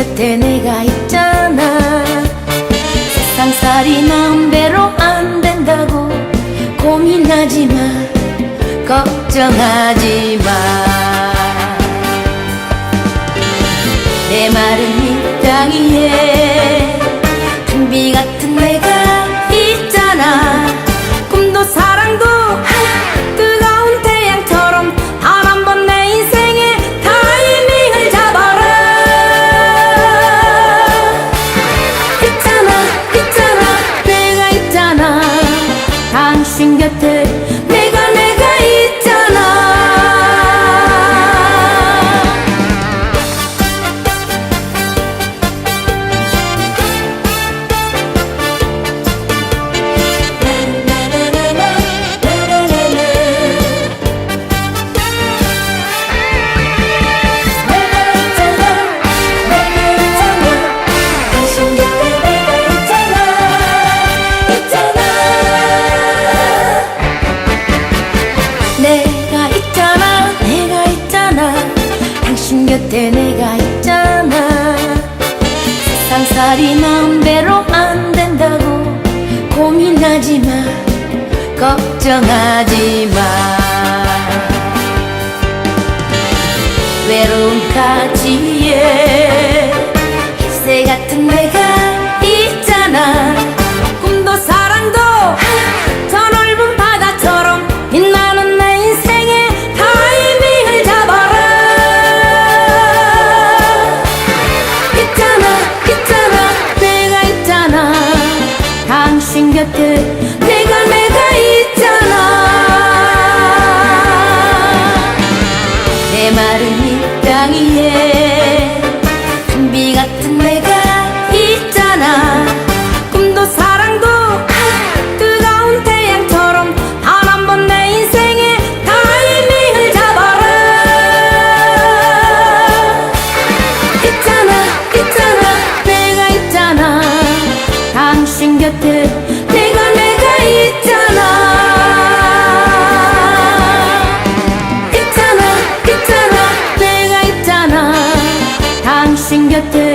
곁에 내가 있잖아. 세상살이 마음대로 안 된다고 고민하지 마. 걱정하지 마 곁에 내가 있잖아. 세상살이 마음대로 안 된다고 고민하지 마. 걱정하지 마. 외로운 가지에 희생 같은 내가 마른 이 땅 위에 금비 같은 내가 있잖아. 꿈도 사랑도 뜨거운 태양처럼 단 한 번 내 인생에 타이밍을 잡아라. 있잖아 있잖아 내가 있잖아. 당신 곁에 Let